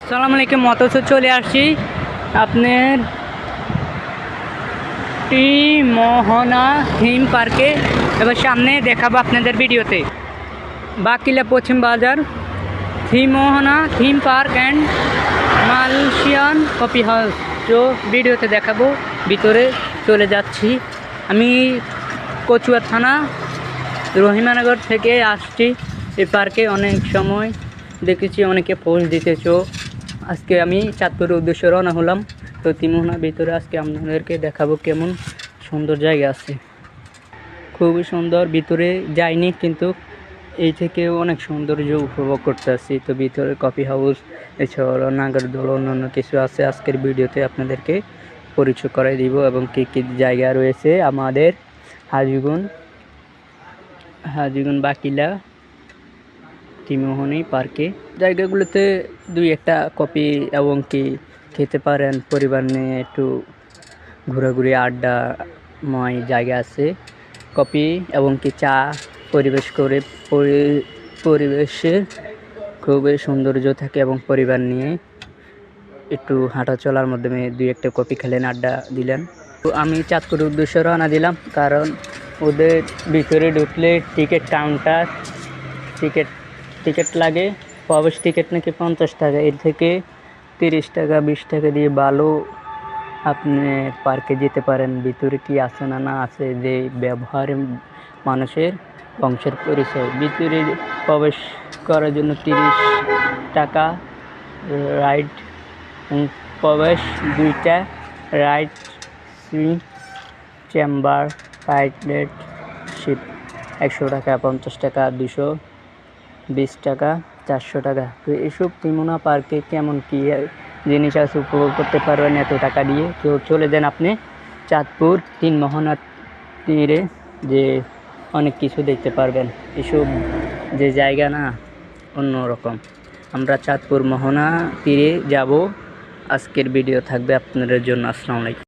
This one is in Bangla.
সালাম আলাইকুম মতস চলে আসছি আপনার টি মোহনা থিম পার্কে। এবার সামনে দেখাবো আপনাদের ভিডিওতে। Bakila Paschim Bazar theme Mohona theme park and Malaysian coffee house. তো ভিডিওতে দেখাবো, ভিতরে চলে যাচ্ছি। আমি কচুয়া থানা, রহিমানগর থেকে আসছি। এই পার্কে অনেক সময় দেখেছি, অনেকে পোস্ট দিতেছো। আজকে আমি চাঁদপুরের উদ্দেশ্যে রওনা হলাম। তো তিমোহনার ভিতরে আজকে আপনাদেরকে দেখাবো কেমন সুন্দর জায়গা আছে। খুবই সুন্দর, ভিতরে যাইনি কিন্তু এই থেকে অনেক সৌন্দর্য উপভোগ করতে আসছি। তো ভিতরে কফি হাউস এছাড়াও নাগরদোল, অন্যান্য কিছু আছে। আজকের ভিডিওতে আপনাদেরকে পরিচয় করাই দিব এবং কী কী জায়গা রয়েছে আমাদের হাজিগুন হাজিগুন বাকিলা তিমোহনী পার্কে। জায়গাগুলোতে দুই একটা কপি এবং কি খেতে পারেন, পরিবার নিয়ে একটু ঘোরাঘুরি আড্ডাময় জায়গা আছে। কপি এবং কি চা পরিবেশ করে, পরি- পরিবেশে খুবই সৌন্দর্য থাকে এবং পরিবার নিয়ে একটু হাঁটা চলার মাধ্যমে দুই একটা কপি খেলেন, আড্ডা দিলেন। তো আমি চাঁদপুরের উদ্দেশ্যে রওনা দিলাম কারণ ওদের ভিতরে ঢুকলে টিকিট কাউন্টার, টিকিট টিকিট লাগে। প্রবেশ টিকিট নাকি পঞ্চাশ টাকা, এর থেকে তিরিশ টাকা, বিশ টাকা দিয়ে ভালো আপনি পার্কে যেতে পারেন। ভিতরে কি আছে না না আছে যে ব্যবহারে মানুষের বংশের পরিচয়। ভিতরে প্রবেশ করার জন্য তিরিশ টাকা রাইড প্রবেশ দুইটা ride swing chamber pirate ship একশো টাকা, পঞ্চাশ টাকা, দুশো বিশ টাকা, চারশো টাকা। তো এসব তিমোনা পার্কে কেমন কী জিনিস আছে উপভোগ করতে পারবেন এত টাকা দিয়ে? তো চলে যান আপনি চাঁদপুর তিন মোহনা তীরে, যে অনেক কিছু দেখতে পারবেন। এসব যে জায়গা না অন্যরকম আমরা চাঁদপুর মোহনা তীরে যাব। আজকের ভিডিও থাকবে আপনাদের জন্য। আসসালামু আলাইকুম।